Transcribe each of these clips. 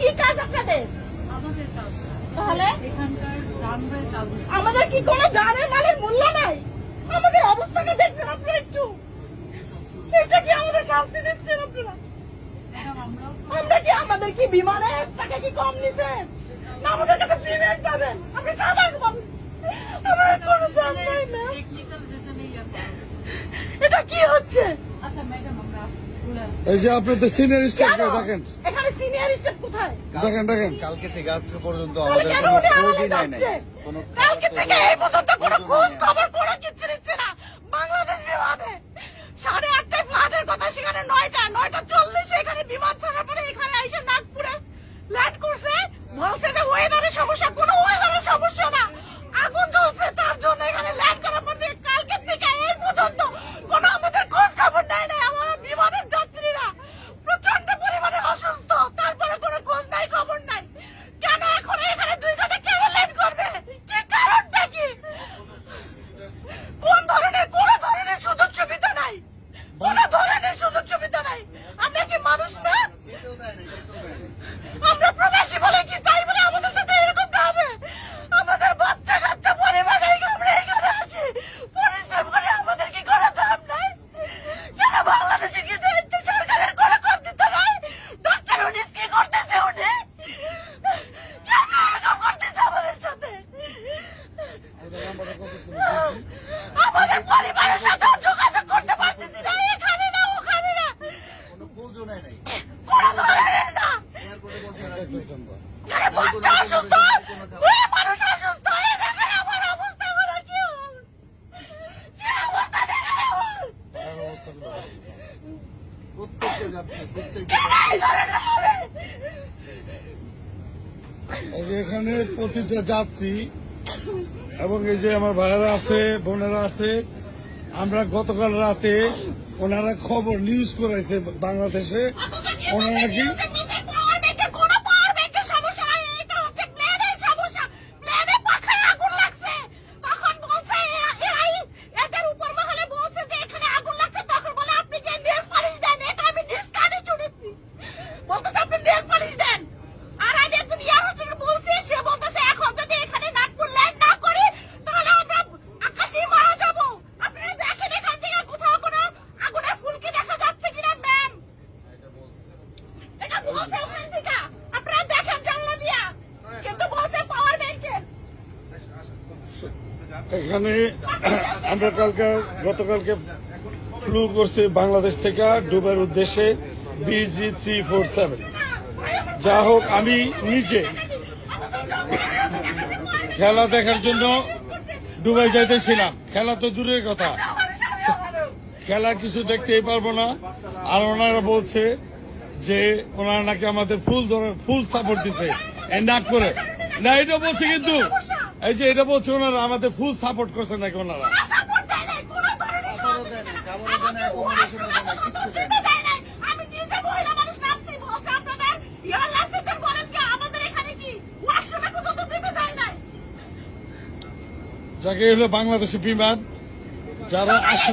কি কাজ আপনাদের? তাহলে? আমাদের কি কোনো গানের মালের মূল্য নাই? আমাদের অবস্থাটা দেখছেন আপনারা একটু? এটা কি আমাদের শাস্তি দিচ্ছেন আপনারা? আমরা কি আমাদের কি বিমানে টাকা কি কম নিছেন? না আমাদের কাছে পেমেন্ট পাবেন। আপনি টাকা পাবেন আমার কোনো দাম নাই না ইয়ে। এটা কি হচ্ছে? আচ্ছা ম্যাডাম আমরা আসি ঘুরে আসি। এই যে আপনাদের সিনিয়র কেন? দেখেন এখানে সিনিয়র স্টাফ কোথায়? দেখেন দেখেন। কালকে থেকে আজকে পর্যন্ত তাহলে আমাদের কেন কোনো খোঁজই আড়ালে নাই। কালকে থেকে এই পর্যন্ত কোনো খোঁজ খবর কোনো কিছু নিচ্ছে না। বাংলাদেশ বিমানে সাড়ে আটটায় ফ্লাটের কথা সেখানে নয়টা নয়টা চল্লিশে এখানে বিমান ছাড়ার পরে এখানে এসে নাগপুরে ল্যান্ড করছে বলছে যে ওয়েদারের সমস্যা কোনো ওয়েদারের সমস্যা না আগুন জ্বলছে তার জন্য এখানে ল্যান্ড করার পর থেকে কালকে থেকে এই পর্যন্ত কোনো আমাদের খোঁজ খবর নেয় না আমার বিমানের যাত্রীরা প্রচণ্ড পরিমাণে অসুস্থ তারপরে কোনো খোঁজ নাই খবর নাই কেন এখন এখানে দুই ঘণ্টা কেন লেট করবে কি কারণটা কি কোন ধরনের কোন ধরনের সুযোগ সুবিধা নাই কোন ধরনের সুযোগ সুবিধা নাই আমরা কি মানুষ না খেতেও দেয় নাই, খেতেও দেয় নাই। আমরা প্রবাসী বলে কি তাই বলে আমাদের সাথে এরকমটা হবে আমাদের বাচ্চা কাচ্চা পরিবার এই আমরা এখানে আছি পরিশ্রম করে আমাদের কি করা দাম নাই কেন বাংলাদেশে কি দায়িত্ব সরকারের কোনো কর দিতে নাই ডক্টর উনিস কি করতেছে উনি কেন এরকম করতেছে আমাদের সাথে আমাদের পরিবারের সাথে যোগাযোগ করতে পারতেছি না এখানে না ওখানে না কোনো নেয় নাই। কোনো ধরনের না এয়ারপোর্টে বসে রাখছি। আরে বাচ্চা অসুস্থ মানুষ অসুস্থ এই দেখেন আমার অবস্থা হলো কি হল? কি অবস্থা দেখেন আমার? প্রত্যেকটা যাচ্ছে, প্রত্যেকটা এই ধরনের হবে। এই যে এখানে প্রতিটা যাত্রী এবং এই যে আমার ভাইয়েরা আছে, বোনেরা আছে, আমরা গতকাল রাতে ওনারা খবর নিউজ করেছে বাংলাদেশে। ওনারা কি পাওয়ার ব্যাংকের কোনো পাওয়ার ব্যাংকের সমস্যা নাই, এটা হচ্ছে প্লেনের সমস্যা। প্লেনে পাখায় আগুন লাগছে। তখন বলছে এ- এরাই- এদের উপর মহলে বলছে যে এখানে আগুন লাগছে, তখন বলে আপনি যে nail polish দেন, এটা আমি নিজ কানে শুনেছি। বলতেছে আপনি nail polish দেন। আর আমি একজন এয়ার হোস্টেসকে বলছি, সে বলতেছে এখন যদি এখানে নাগপুর land না করি, তাহলে আমরা আকাশেই মারা যাব। আপনারা দেখেন এখান থেকে কোথাও কোনো আগুনের ফুলকি দেখা যাচ্ছে কিনা, ম্যাম। এটা বলছে ওখান থেকে এখানে আমরা কালকে, গতকালকে ফ্লু করছি বাংলাদেশ থেকে ডুবের উদ্দেশ্যে বিজি থ্রি ফোর সেভেন যা হোক, আমি নিজে খেলা দেখার জন্য ডুবাই যাইতেছিলাম। খেলা তো দূরের কথা। খেলা কিছু দেখতেই পারব না। আর ওনারা বলছে যে ওনারা নাকি আমাদের ফুল ধরে ফুল সাপোর্ট দিছে। নাক করে। না এটা বলছে কিন্তু এই যে এটা বলছে ওনারা আমাদের ফুল সাপোর্ট করছে নাকি ওনারা? যাকে হলো বাংলাদেশি বিমান যারা আসে।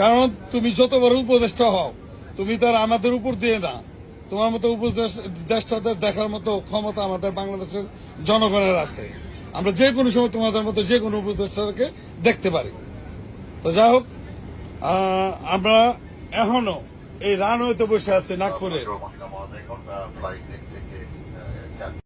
কারণ তুমি যত বড় উপদেষ্টা হও, তুমি তার আমাদের উপর দিয়ে না। তোমার মতো উপদেষ্টাদের দেখার মতো ক্ষমতা আমাদের বাংলাদেশের জনগণের আছে। আমরা যে কোনো সময় তোমাদের মতো যে কোনো উপদেষ্টাকে দেখতে পারি। তো যাই হোক আমরা এখনও এই রানওয়েতে বসে আছি নাগপুরে।